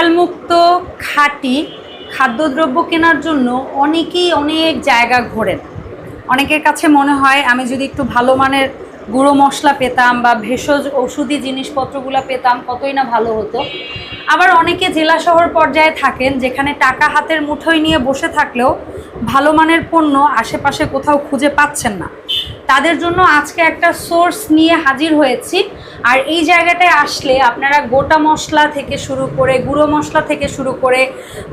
ভেজাল মুক্ত খাঁটি খাদ্যদ্রব্য কেনার জন্য অনেকেই অনেক জায়গা ঘোরেন। অনেকের কাছে মনে হয় আমি যদি একটু ভালো মানের গুঁড়ো মশলা পেতাম বা ভেষজ ওষুধি জিনিসপত্রগুলো পেতাম, কতই না ভালো হতো। আবার অনেকে জেলা শহর পর্যায়ে থাকেন, যেখানে টাকা হাতের মুঠোয় নিয়ে বসে থাকলেও ভালো মানের পণ্য আশেপাশে কোথাও খুঁজে পাচ্ছেন না। তাদের জন্য আজকে একটা সোর্স নিয়ে হাজির হয়েছি। আর এই জায়গাটায় আসলে আপনারা গোটা মশলা থেকে শুরু করে, গুঁড়ো মশলা থেকে শুরু করে,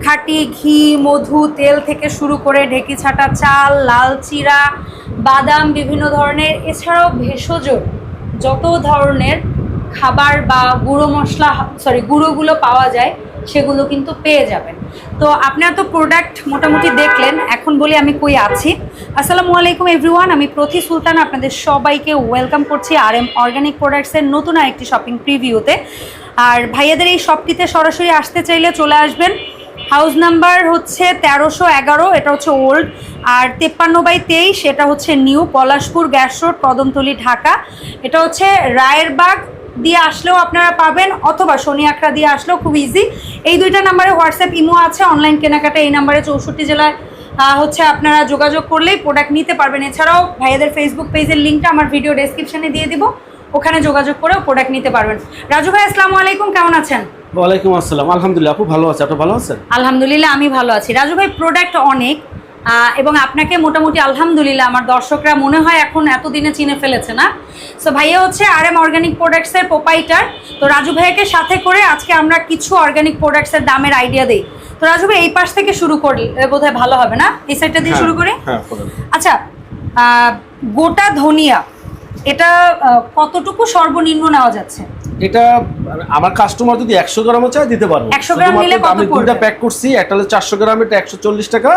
খাঁটি ঘি, মধু, তেল থেকে শুরু করে, ঢেকি ছাটা, চাল, লাল চিরা বাদাম, বিভিন্ন ধরনের, এছাড়াও ভেষজ, যত ধরনের খাবার বা গুঁড়ো মশলা সরি গুঁড়োগুলো পাওয়া যায় সেগুলো কিন্তু পেয়ে যাবেন। তো আপনারা তো প্রোডাক্ট মোটামুটি দেখলেন, এখন বলি আমি কই আছি। আসসালামু আলাইকুম এভরিওয়ান আমি প্রতি সুলতান আপনাদের সবাইকে ওয়েলকাম করছি আর এম অর্গানিক প্রোডাক্টসের নতুন আরেকটি শপিং প্রিভিউতে আর ভাইয়াদের এই শপটিতে সরাসরি আসতে চাইলে চলে আসবেন। হাউস নাম্বার হচ্ছে তেরোশো এগারো, এটা হচ্ছে ওল্ড আর তেপ্পান্ন বাই তেইশ, এটা হচ্ছে new Palashpur gas road, Kadamtali, Dhaka. এটা হচ্ছে রায়েরবাগ দিয়ে আসলেও আপনারা পাবেন অথবা শনি আখড়া দিয়ে আসলেও খুব ইজি এই দুইটা নাম্বারে হোয়াটসঅ্যাপ ইমো আছে অনলাইন কেনাকাটা এই নাম্বারে চৌষট্টি জেলায় হচ্ছে আপনারা যোগাযোগ করলেই প্রোডাক্ট নিতে পারবেন। এছাড়াও ভাইয়াদের ফেসবুক পেজের লিঙ্কটা আমার ভিডিও ডেসক্রিপশনে দিয়ে দিব ওখানে যোগাযোগ করেও প্রোডাক্ট নিতে পারবেন। রাজু ভাই আসসালামু আলাইকুম কেমন আছেন? ওয়ালাইকুম আসসালাম। আলহামদুলিল্লাহ আপু ভালো আছে আপনি ভালো আছেন? আলহামদুলিল্লাহ আমি ভালো আছি। রাজু ভাই প্রোডাক্ট অনেক এবং আপনাকে মোটামুটি আলহামদুলিল্লাহ আমার দর্শকরা মনে হয় এখন এতদিনে চিনে ফেলেছে না। সো ভাইয়া হচ্ছে আর এম অর্গ্যানিক প্রোডাক্টসের পোপাইটার তো রাজু ভাইয়াকে সাথে করে আজকে আমরা কিছু অর্গ্যানিক প্রোডাক্টসের দামের আইডিয়া দিই। তো রাজু ভাই এই পাশ থেকে শুরু করি বোধহয় ভালো হবে না? এই সাইডটা দিয়ে হ্যাঁ, শুরু করি? হ্যাঁ আচ্ছা গোটা ধনিয়া। এটা কতটুকু সর্বনিম্ন নেওয়া যাচ্ছে? এটা আমার কাস্টমার যদি একশো গ্রামও চায় দিতে পারব। 100 গ্রাম নিলে আমি দুইটা প্যাক করছি একটা হলো চারশো গ্রাম এটা একশো চল্লিশ টাকা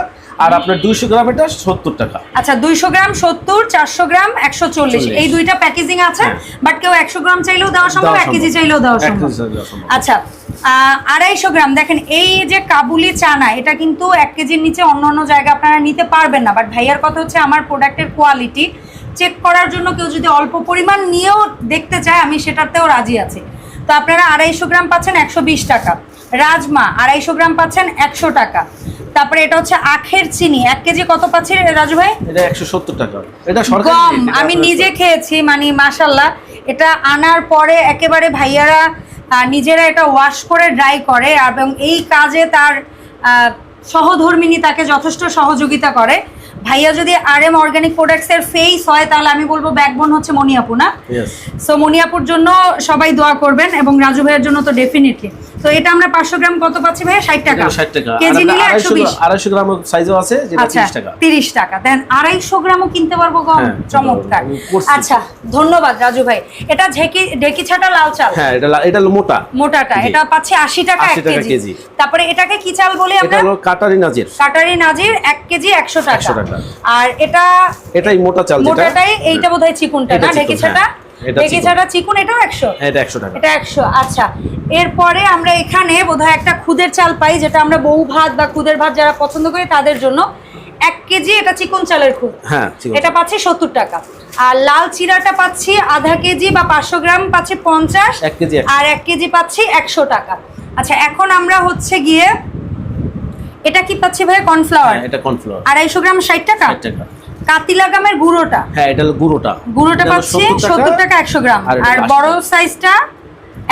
আর আপনার দুইশো গ্রাম এটা সত্তর টাকা। আচ্ছা দুইশো গ্রাম সত্তর চারশো গ্রাম একশো চল্লিশ। এই দুইটা প্যাকেজিং আছে হ্যাঁ। বাট কেউ একশো গ্রাম চাইলেও দেওয়া সম্ভব এক কেজি চাইলেও দেওয়া সম্ভব। আচ্ছা আড়াইশো গ্রাম দেখেন এই যে কাবুলি চানা এটা কিন্তু এক কেজির নিচে অন্য অন্য জায়গা আপনারা নিতে পারবেন না বাট ভাইয়ার কথা হচ্ছে আমার প্রোডাক্টের কোয়ালিটি চেক করার জন্য কেউ যদি অল্প পরিমাণ নিয়েও দেখতে চায় আমি সেটাতেও রাজি আছি। তো আপনারা আড়াইশো গ্রাম পাচ্ছেন একশো বিশ টাকা। রাজমা আড়াইশো গ্রাম পাচ্ছেন একশো টাকা। তারপরে এটা হচ্ছে আখের চিনি এক কেজি কত পাচ্ছি রাজু ভাই? এটা একশো সত্তর টাকা। এটা আমি নিজে খেয়েছি মানে মাশাল্লাহ এটা আনার পরে একেবারে ভাইয়ারা নিজেরা এটা ওয়াশ করে ড্রাই করে এবং এই কাজে তার সহধর্মিনী তাকে যথেষ্ট সহযোগিতা করে। ভাইয়া যদি আর এম অর্গানিক প্রোডাক্টসের ফেস হয় তাহলে আমি বলব ব্যাকবোন হচ্ছে মনিয়াপু না? সো মনিয়াপুর জন্য সবাই দোয়া করবেন এবং রাজু ভাইয়ের জন্য তো ডেফিনেটলি তো এটা আমরা পাঁচশো গ্রাম কত পাচ্ছি ভাইয়া? ষাট টাকা। 60 টাকা। কেজি নিলে একশো আড়াইশো বিশ। আড়াইশো গ্রাম সাইজও আছে যেটা আচ্ছা তিরিশ টাকা। তিরিশ টাকা। দেন আড়াইশো গ্রামও কিনতে পারব হ্যাঁ, চমৎকার। আচ্ছা ধন্যবাদ রাজু ভাই। এটা ঢেকি ঢেকি ছাটা লাল চাল। হ্যাঁ এটা এটা মোটা। মোটাটা এটা পাচ্ছি আশি টাকা 80 টাকা কেজি। কেজি। তারপরে এটাকে কি চাল বলি এটা হলো কাটারি নাজির। কাটারি নাজির এক কেজি একশো টাকা। 100 টাকা। আর এটা এটাই মোটা চাল যেটা। মোটাটাই এইটা বোধহয় চিকুনটা না? ঢেকি ছাটা? এটা চিকুন। এটাও একশো? হ্যাঁ, এটা একশো টাকা। এটা একশো আচ্ছা। এরপরে আমরা এখানে বোধহয় একটা খুদের চাল পাই যেটা আমরা বউ ভাত বা খুদের ভাত যারা পছন্দ করি তাদের জন্য। এক কেজি এটা চিকন চালের খুদ। হ্যাঁ এটা পাচ্ছি সত্তর টাকা। আর লাল চিরাটা পাচ্ছি আধা কেজি বা পাঁচশো গ্রাম পাচ্ছি পঞ্চাশ। আর এক কেজি পাচ্ছি একশো টাকা। আচ্ছা এখন আমরা হচ্ছে গিয়ে এটা কি পাচ্ছি ভাই কর্নফ্লাওয়ার? হ্যাঁ, এটা কর্নফ্লাওয়ার। আড়াইশো গ্রাম ষাট টাকা? ষাট টাকা। কাতিলা গামের গুঁড়োটা। হ্যাঁ এটা হলো গুঁড়োটা। গুঁড়োটা পাচ্ছি সত্তর টাকা একশো গ্রাম। আর এটা আর 80 বড় সাইজটা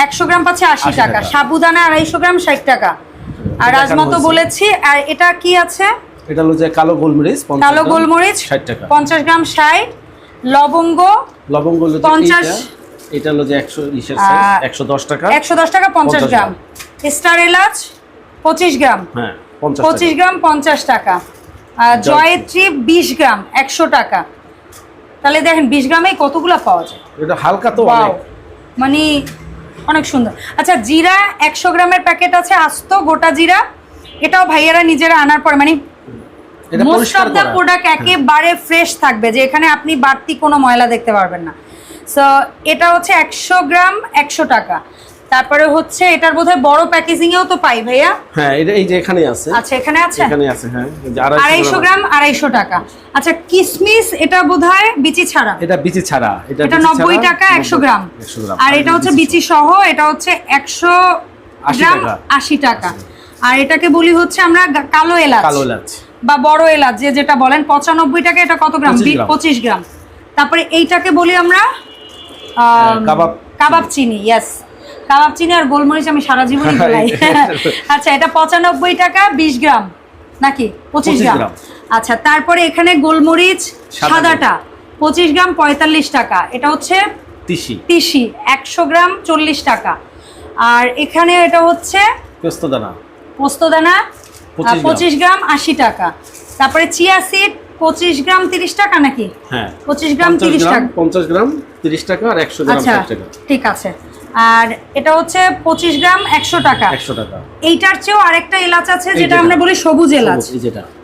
একশো গ্রাম পাচ্ছি আশি 80 টাকা। সাবুদানা আড়াইশো গ্রাম ষাট টাকা। আর এটা রাজমা তো বলেছি। আর এটা কি আছে? এটা হলো যে কালো গোলমরিচ 50 কালো গোলমরিচ 60 টাকা। পঞ্চাশ গ্রাম ষাট। লবঙ্গ লবঙ্গ হলো 50 এটা হলো যে একশো ইসের আহ, সাইজ একশো দশ টাকা। একশো দশ টাকা পঞ্চাশ 50 গ্রাম। স্টার এলাচ পঁচিশ গ্রাম। হ্যাঁ পঞ্চাশ পঁচিশ টাকা। গ্রাম পঞ্চাশ টাকা। আর জয়ত্রী। বিশ গ্রাম একশো টাকা। তাহলে দেখেন বিশ গ্রামে কতগুলো পাওয়া যায়? এটা হালকা তো মানে অনেক সুন্দর। আচ্ছা জিরা একশো গ্রামের প্যাকেট আছে আস্ত গোটা জিরা। এটাও ভাইয়েরা নিজেরা আনার পরে মানে মোস্ট অফ দ্য প্রোডাক্ট একেবারে ফ্রেশ থাকবে যে এখানে আপনি বাড়তি কোনো ময়লা দেখতে পারবেন না। সো এটা হচ্ছে একশো গ্রাম একশো টাকা। তারপরে হচ্ছে এটার বোধহয় বড় প্যাকেজিং এও তো পাই ভাইয়া। হ্যাঁ এটা এই যে এখানে আছে। আচ্ছা এখানে আছে? এখানে আছে হ্যাঁ এই যে আড়াইশো গ্রাম। আড়াইশো টাকা। আচ্ছা কিসমিস এটা বোধহয় বিচি ছাড়া? এটা বিচি ছাড়া এটা এটা বিচি নব্বই ছাড়া, টাকা একশো 90 গ্রাম। একশো গ্রাম। আর এটা হচ্ছে বিচি সহ এটা হচ্ছে একশো আশি গ্রাম টাকা। আশি টাকা। আর এটাকে বলি হচ্ছে আমরা কালো এলাচ। কালো এলাচ। বা বড় এলাচ যে যেটা বলেন পঁচানব্বই টাকা এটা কত গ্রাম? 25 বি- গ্রাম। পঁচিশ গ্রাম। তারপরে এইটাকে বলি আমরা আম, কাবাব কাবাব চিনি ইয়েস কাবাব চিনি আর গোলমরিচ আমি সারা জীবনই বলাই আচ্ছা এটা পঁচানব্বই টাকা বিশ গ্রাম। নাকি? পঁচিশ 25 গ্রাম। আচ্ছা তারপরে এখানে গোলমরিচ সাদাটা পঁচিশ গ্রাম পঁয়তাল্লিশ টাকা। এটা হচ্ছে তিসি। তিসি একশো গ্রাম চল্লিশ টাকা। আর এখানে এটা হচ্ছে পেস্তদানা। পোস্তদানা 25 গ্রাম। পঁচিশ গ্রাম আশি টাকা। তারপরে চিয়া সিড পঁচিশ গ্রাম তিরিশ টাকা নাকি? হ্যাঁ। 25 গ্রাম 50 30 টাকা। পঞ্চাশ গ্রাম তিরিশ টাকা আর একশো গ্রাম আচ্ছা টাকা। ঠিক আছে। আর এটা হচ্ছে পঁচিশ গ্রাম একশো টাকা। একশো টাকা। এইটার চেয়েও আরেকটা এলাচ আছে যেটা। আমরা বলি সবুজ এলাচ।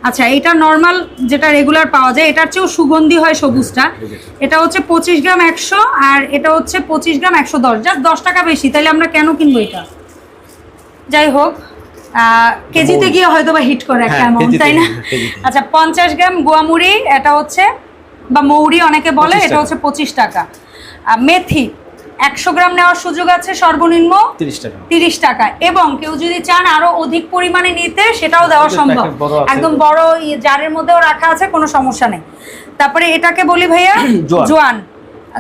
আচ্ছা এটা নর্মাল যেটা রেগুলার পাওয়া যায় এটার চেয়েও সুগন্ধি হয় সবুজটা। এটা হচ্ছে পঁচিশ গ্রাম একশো আর এটা হচ্ছে পঁচিশ গ্রাম একশো দশ। জাস্ট দশ টাকা বেশি তাইলে আমরা কেন কিনবো এটা? যাই হোক কেজিতে গিয়ে হয়তো বা হিট করে একটা অ্যামাউন্ট তাই না? আচ্ছা পঞ্চাশ গ্রাম গোয়ামুড়ি এটা হচ্ছে বা মৌরি অনেকে বলে এটা হচ্ছে পঁচিশ টাকা। মেথি একশো গ্রাম নেওয়ার সুযোগ আছে সর্বনিম্ন তিরিশ টাকা। তিরিশ টাকা। এবং কেউ যদি চান আরও অধিক পরিমাণে নিতে সেটাও দেওয়া সম্ভব। একদম বড় জারের মধ্যেও রাখা আছে কোনো সমস্যা নেই। তারপরে এটাকে বলি ভাইয়া জোয়ান।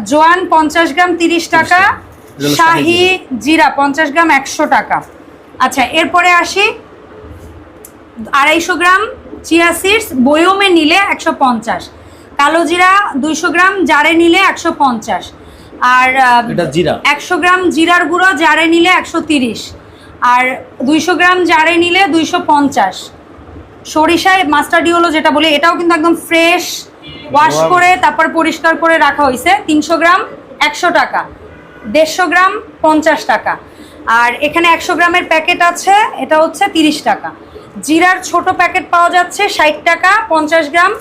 জোয়ান। পঞ্চাশ গ্রাম তিরিশ টাকা শাহি জিরা পঞ্চাশ গ্রাম একশো টাকা। আচ্ছা এরপরে আসি। আড়াইশো গ্রাম চিয়া সিডস বয়মে নিলে একশো পঞ্চাশ। কালো জিরা দুইশো গ্রাম জারে নিলে একশো পঞ্চাশ। আর এটা জিরা। একশো গ্রাম জিরার গুঁড়ো জারে নিলে একশো তিরিশ। আর দুইশো গ্রাম জারে নিলে দুইশো পঞ্চাশ। সরিষায় মাস্টার্ডি হলো যেটা বলি এটাও কিন্তু একদম ফ্রেশ ওয়াশ করে তারপর পরিষ্কার করে রাখা হয়েছে। তিনশো গ্রাম একশো টাকা। দেড়শো গ্রাম পঞ্চাশ টাকা। আর এখানে একশো গ্রামের প্যাকেট আছে এটা হচ্ছে তিরিশ টাকা। জিরার ছোট প্যাকেট পাওয়া যাচ্ছে ষাট টাকা পঞ্চাশ গ্রাম।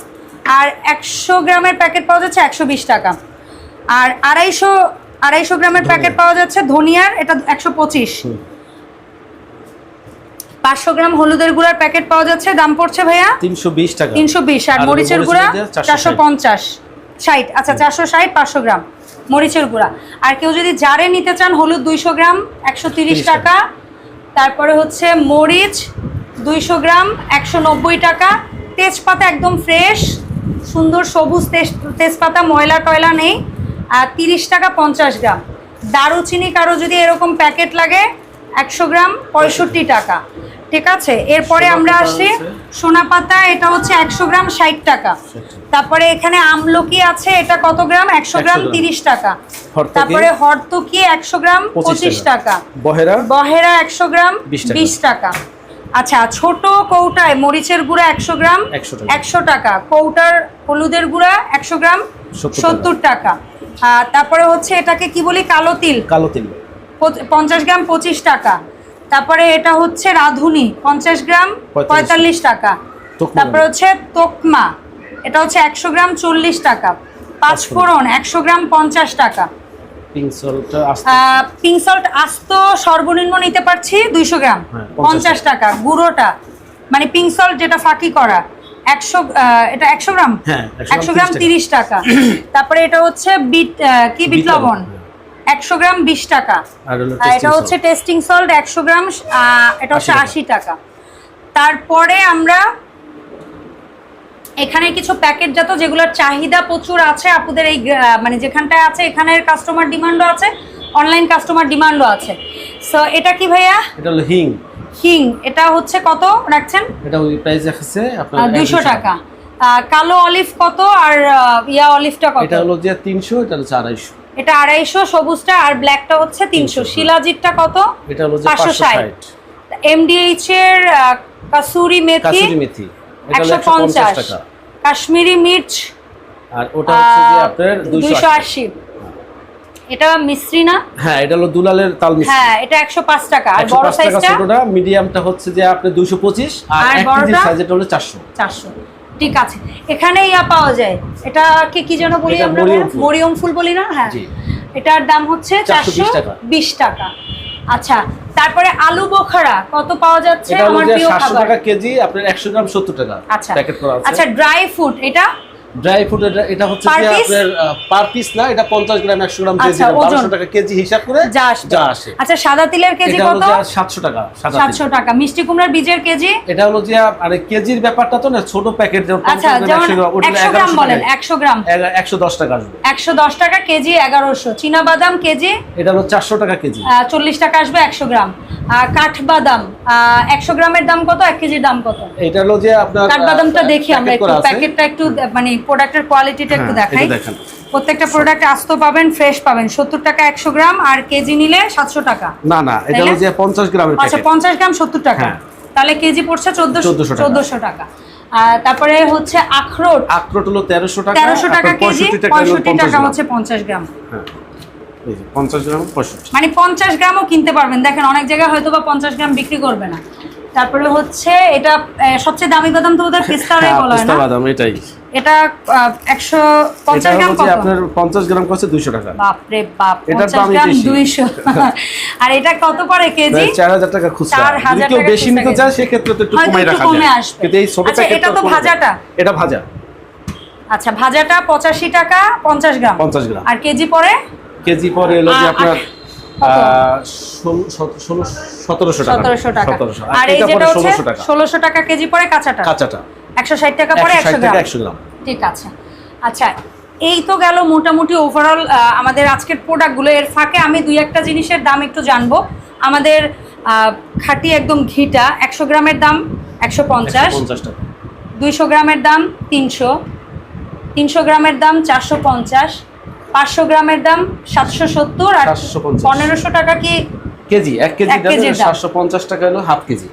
আর একশো গ্রামের প্যাকেট পাওয়া যাচ্ছে একশো বিশ টাকা। আর আড়াইশো আড়াইশো গ্রামের প্যাকেট পাওয়া যাচ্ছে ধনিয়ার এটা একশো পঁচিশ। পাঁচশো গ্রাম হলুদের গুঁড়ার প্যাকেট পাওয়া যাচ্ছে দাম পড়ছে ভাইয়া? তিনশো বিশ টাকা। তিনশো বিশ আর মরিচের গুঁড়া গুঁড়া 460 চারশো পঞ্চাশ। ষাট আচ্ছা চারশো ষাট পাঁচশো গ্রাম মরিচের গুঁড়া। আর কেউ যদি জারে নিতে চান হলুদ দুইশো গ্রাম একশো তিরিশ টাকা। তারপরে হচ্ছে মরিচ দুইশো গ্রাম একশো নব্বই টাকা। তেজপাতা একদম ফ্রেশ সুন্দর সবুজ তেজ তেজপাতা ময়লা টয়লা নেই। তিরিশ টাকা পঞ্চাশ গ্রাম। দারুচিনি কারও যদি এরকম প্যাকেট লাগে একশো গ্রাম পঁয়ষট্টি টাকা। ঠিক আছে? এরপরে আমরা আসি। সোনা পাতা এটা হচ্ছে একশো গ্রাম ষাট টাকা। তারপরে এখানে আমলকি আছে এটা কত গ্রাম? একশো গ্রাম গ্রাম। তিরিশ টাকা। তারপরে হরতকি একশো গ্রাম পঁচিশ টাকা। বহেরা? বহেরা একশো গ্রাম বিশ টাকা। আচ্ছা ছোট কৌটায় মরিচের গুঁড়া একশো গ্রাম একশো টাকা। কৌটার হলুদের গুঁড়া একশো গ্রাম সত্তর টাকা। আর তারপরে হচ্ছে এটাকে কি বলি? কালো তিল। কালো তিল। পঞ্চাশ গ্রাম পঁচিশ টাকা। তারপরে এটা হচ্ছে রাঁধুনি পঞ্চাশ গ্রাম পঁয়তাল্লিশ। টাকা। তারপরে হচ্ছে তোকমা। এটা হচ্ছে একশো গ্রাম চল্লিশ টাকা। পাঁচফোড়ন একশো গ্রাম পঞ্চাশ টাকা। পিঙ্ক সল্ট আস্ত। সর্বনিম্ন নিতে পারছি দুইশো গ্রাম। হ্যাঁ, 50 পঞ্চাশ টাকা গুঁড়োটা। মানে পিঙ্ক সল্ট যেটা ফাঁকি করা। একশো এটা একশো গ্রাম? হ্যাঁ, 100 একশো গ্রাম তিরিশ টাকা। তারপরে এটা হচ্ছে বিট কি বিট লবণ। লবণ, একশো গ্রাম বিশ টাকা। আর এটা হচ্ছে টেস্টিং সল্ট একশো গ্রাম এটা হচ্ছে আশি টাকা। তারপরে আমরা এখানে কিছু প্যাকেটজাত যেগুলোর চাহিদা প্রচুর আছে আপুদের এই মানে যেখানটায় আছে এখানের কাস্টমার ডিমান্ডও আছে অনলাইন কাস্টমার ডিমান্ডও আছে। সো এটা কি ভাইয়া? এটা হলো হিং। হিং এটা হচ্ছে কত রাখছেন? এটা ওই প্রাইস রাখছে আপনার দুইশো 100 টাকা। কালো অলিভ কত আর ইয়া অলিভটা কত? এটা হলো যে তিনশো এটা হচ্ছে আড়াইশো। এটা আড়াইশো সবুজটা আর ব্ল্যাকটা হচ্ছে তিনশো। 300 শিলাজিটটা কত? এটা হলো যে পাঁচশো পাঁচশো ষাট। ষাট এমডিএইচ এর কাসুরি মেথি কাসুরি মেথি। এটা হলো একশো একশো পঞ্চাশ। পঞ্চাশ টাকা। কাশ্মীরি মির্চ আর ওটা হচ্ছে যে আপনার দুইশো দুইশো আশি। এটা মিশ্রি না? হ্যাঁ এটা হলো দুলালের তাল মিষ্টি হ্যাঁ এটা একশো পাঁচ টাকা। আর বড় সাইজটা ছোটটা মিডিয়ামটা হচ্ছে যে দুইশো পঁচিশ আর বড়টা? সাইজটা হলো চারশো। চারশো। ঠিক আছে। এখানে ইয়া পাওয়া যায়। এটা কি কি যেন বলি আমরা মরিয়ম ফুল। বলি না? হ্যাঁ। এটার দাম হচ্ছে 420 চারশো টাকা। বিশ টাকা। আচ্ছা তারপরে আলু বোখারা কত পাওয়া যাচ্ছে? আমার প্রিয় খাবার। টাকা কেজি আপনার একশো গ্রাম সত্তর টাকা আচ্ছা। প্যাকেট করা আছে। আচ্ছা ড্রাই ফ্রুট এটা? ড্রাই ফ্রুট এটা হচ্ছে যে আপনার পার পিস না এটা পঞ্চাশ গ্রাম একশো গ্রাম কেজি আচ্ছা, ওজন। বারোশো টাকা কেজি হিসাব করে যা আসে। আচ্ছা সাদা তিলের কেজি এটা কত? যে সাতশো টাকা সাদা তিল। সাতশো টাকা। মিষ্টি কুমড়ার বীজের কেজি? এটা হলো যে মানে কেজির ব্যাপারটা তো না ছোট প্যাকেট যেমন আচ্ছা 50 গ্রাম, 100 গ্রাম, একশো গ্রাম বলেন টাকায়। একশো গ্রাম। এগা- একশো দশ টাকা আসবে। একশো দশ টাকা কেজি এগারোশো। চীনা বাদাম কেজি? এটা হলো চারশো টাকা কেজি। চল্লিশ টাকা আসবে একশো গ্রাম। আর কাঠবাদাম একশো গ্রামের দাম কত? এক কেজির দাম কত? এটা হলো যে আপনার কাঠবাদামটা দেখি আমরা একটু প্যাকেটটা একটু মানে প্রোডাক্টের কোয়ালিটিটা একটু হ্যাঁ, দেখাই। দেখেন। প্রত্যেকটা প্রোডাক্ট আস্ত পাবেন ফ্রেশ পাবেন। সত্তর টাকা একশো গ্রাম আর কেজি নিলে সাতশো টাকা। না না এটা হলো যে পঞ্চাশ গ্রামের আচ্ছা পঞ্চাশ গ্রাম সত্তর টাকা। হ্যাঁ। তাহলে কেজি পড়ছে চোদ্দশো 1400 টাকা। চোদ্দশো টাকা। তারপরে হচ্ছে আখরোট। আখরোট হলো তেরোশো টাকা তেরোশো টাকা কেজি 65 টাকা হলো পঁয়ষট্টি টাকা হচ্ছে পঞ্চাশ গ্রাম। হ্যাঁ। পঞ্চাশ গ্রাম পঁয়ষট্টি। মানে পঞ্চাশ গ্রামও কিনতে পারবেন। দেখেন অনেক জায়গায় হয়তো বা পঞ্চাশ গ্রাম বিক্রি করবে না। তারপরে হচ্ছে এটা সবচেয়ে দামি বাদাম তো পিস্তারে হ্যাঁ, বলা হয় না? বাদাম এটাই। এটা একশো এটা পঞ্চাশ গ্রাম কত? আপনার পঞ্চাশ গ্রাম টাকা। বাপ এটার আর এটা কত পড়ে কেজি? চার হাজার টাকা খুচরা। যদি কেউ বেশি নিতে কেজি। চায় সেক্ষেত্রে তো একটু কমাই রাখা যায়। কিন্তু এই ছোট আচ্ছা, প্যাকেট এটা তো ভাজাটা? এটা ভাজা। আচ্ছা ভাজাটা পঁচাশি টাকা পঞ্চাশ গ্রাম। পঞ্চাশ গ্রাম। আর কেজি পরে কেজি পরে এলো যে আপনার সতেরোশো টাকা। আর আর এই যেটা হচ্ছে ষোলোশো টাকা। কেজি পরে কাঁচাটা? কাঁচাটা। একশো ষাট টাকা পরে একশো গ্রাম। ঠিক আছে। আচ্ছা এই তো গেল মোটামুটি ওভারঅল আমাদের আজকের প্রোডাক্টগুলো এর ফাঁকে আমি দুই একটা জিনিসের দাম একটু জানব। আমাদের আহ, খাঁটি একদম ঘিটা একশো গ্রামের দাম একশো পঞ্চাশ। দুইশো গ্রামের দাম তিনশো। তিনশো গ্রামের দাম চারশো পঞ্চাশ। পাঁচশো গ্রামের দাম সাতশো সত্তর আর পনেরোশো টাকা কি কেজি এক কেজি সাতশো পঞ্চাশ টাকা হলো হাফ কেজি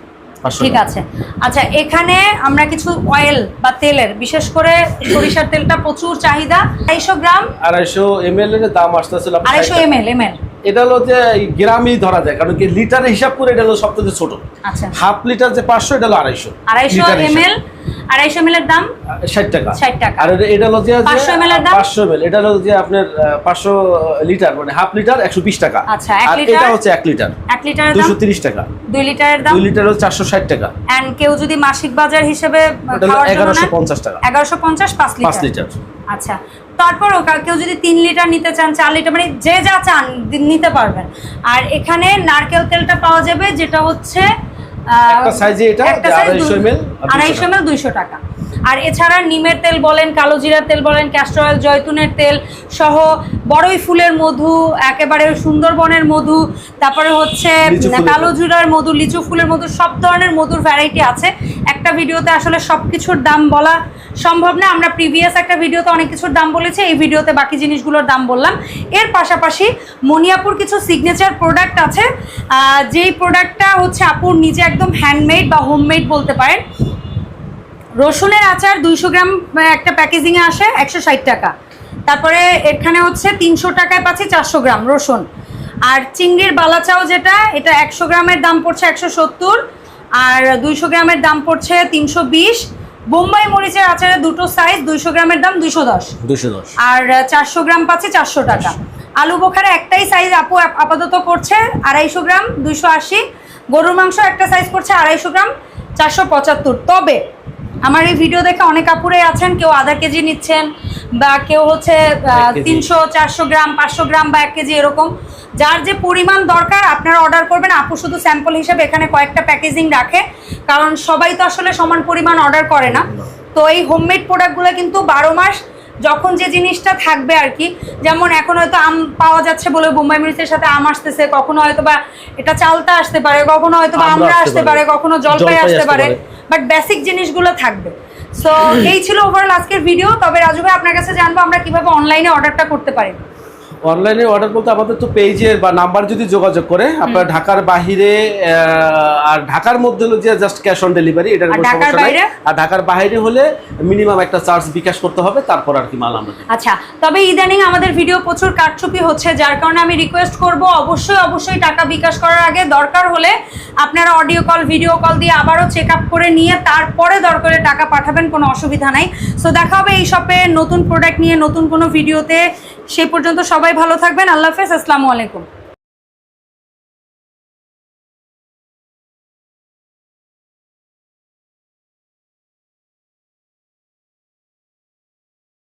ঠিক আছে। আচ্ছা এখানে আমরা কিছু অয়েল বা তেলের বিশেষ করে সরিষার তেলটা প্রচুর চাহিদা। আড়াইশো গ্রাম? আড়াইশো এম এল এর দাম আসতেছিল আড়াইশো এম এল এম এল এটা হলো যে গ্রামই ধরা যায় কারণ কি লিটারে হিসাব করে এটা হলো সবথেকে ছোট। আচ্ছা। হাফ লিটার যে পাঁচশো এটা হলো আড়াইশো। আড়াইশো লিটার এম এল আড়াইশো এম এর দাম? ষাট টাকা। 60 টাকা। আর এটা- হলো যে 500 ml এর দাম? পাঁচশো এম এটা হলো যে আপনার পাঁচশো লিটার মানে হাফ লিটার একশো বিশ টাকা। আচ্ছা, আর? এটা হচ্ছে এক লিটার। এক লিটারের দাম? দুশো তিরিশ টাকা। দুই লিটারের দাম? দুই লিটার হলো চারশো ষাট টাকা। এন্ড কেউ যদি মাসিক বাজার হিসেবে এগারোশো পঞ্চাশ টাকা। এগারোশো পঞ্চাশ পাঁচ পাঁচ লিটার। লিটার। আচ্ছা। তারপরও কেউ যদি তিন লিটার নিতে চান চার লিটার মানে যে যা চান নিতে পারবেন। আর এখানে নারকেল তেলটা পাওয়া যাবে যেটা হচ্ছে আহ, একটা size এ এটা, একটা যে size 250 দুই- ml আর 200 আড়াইশো এম দুইশো টাকা। আর এছাড়া নিমের তেল বলেন কালো জিরার তেল বলেন ক্যাস্টর অয়েল জয়তুনের তেল সহ বড়ই ফুলের মধু একেবারে সুন্দরবনের মধু তারপরে হচ্ছে কালো। জুড়ার মধু লিচু ফুলের মধু সব ধরনের মধুর ভ্যারাইটি আছে। একটা ভিডিওতে আসলে সব কিছুর দাম বলা সম্ভব না। আমরা প্রিভিয়াস একটা ভিডিওতে অনেক কিছুর দাম বলেছি, এই ভিডিওতে বাকি জিনিসগুলোর দাম বললাম। এর পাশাপাশি মনিয়াপুর কিছু সিগনেচার প্রোডাক্ট আছে যেই প্রোডাক্টটা হচ্ছে আপুর নিজে একদম হ্যান্ডমেড বা হোমমেড বলতে পারেন। রসুনের আচার দুইশো গ্রাম একটা প্যাকেজিংয়ে আসে একশো ষাট টাকা। তারপরে এখানে হচ্ছে তিনশো টাকায় পাচ্ছি চারশো গ্রাম রসুন। আর চিংড়ির বালাচাও যেটা, এটা একশো গ্রামের দাম পড়ছে একশো সত্তর। আর দুইশো গ্রামের দাম পড়ছে তিনশো বিশ। বোম্বাই মরিচের আচারের দুটো সাইজ দুইশো গ্রামের দাম দুইশো দশ। দুশো দশ। আর চারশো গ্রাম পাচ্ছে চারশো টাকা। আলু বোখারা একটাই সাইজ আপু আপাতত করছে আড়াইশো গ্রাম দুইশো আশি। গরুর মাংস একটা সাইজ করছে আড়াইশো গ্রাম চারশো পঁচাত্তর। তবে আমার এই ভিডিও দেখে অনেক আপুরে আছেন কেউ আধা কেজি নিচ্ছেন বা কেউ হচ্ছে তিনশো চারশো গ্রাম পাঁচশো গ্রাম বা এক কেজি এরকম। যার যে পরিমাণ দরকার আপনারা অর্ডার করবেন। আপু শুধু স্যাম্পল হিসেবে এখানে কয়েকটা প্যাকেজিং রাখে। কারণ সবাই তো আসলে সমান পরিমাণ অর্ডার করে না। তো এই হোমমেড প্রোডাক্টগুলো কিন্তু বারো মাস যখন যে জিনিসটা থাকবে আর কি যেমন এখন হয়তো আম পাওয়া যাচ্ছে বলে বোম্বাই মরিচের সাথে আম আসতেছে কখনো হয়তো বা এটা চালতা আসতে পারে কখনো হয়তো বা আমরা আসতে পারে, কখনো জলপাই আসতে পারে। বাট বেসিক জিনিসগুলো থাকবে। সো এই ছিল ওভারঅল আজকের ভিডিও তবে রাজু ভাই, আপনার কাছে জানব আমরা কীভাবে অনলাইনে অর্ডারটা করতে পারি। অনলাইনে অর্ডার বলতে আমাদের তো পেজের বা নাম্বার যদি যোগাযোগ করে আপনার ঢাকার বাহিরে আর ঢাকার মধ্যে হলো যে জাস্ট ক্যাশ অন ডেলিভারি এটার কোনো সমস্যা নাই? আর ঢাকার বাইরে হলে মিনিমাম একটা চার্জ বিকাশ করতে হবে তারপর আর কি মাল আমরা আচ্ছা তবে ইদানিং আমাদের ভিডিও প্রচুর কারচুপি হচ্ছে যার কারণে আমি রিকোয়েস্ট করব অবশ্যই অবশ্যই টাকা বিকাশ করার আগে দরকার হলে আপনারা অডিও কল ভিডিও কল দিয়ে আবারও চেক আপ করে নিয়ে তারপরে দরকারে টাকা পাঠাবেন কোনো অসুবিধা নাই। সো দেখা হবে এই শপে নতুন প্রোডাক্ট নিয়ে নতুন কোনো ভিডিওতে সেই পর্যন্ত সবাই ভালো থাকবেন। আল্লাহ হাফেজ। আসসালামু আলাইকুম।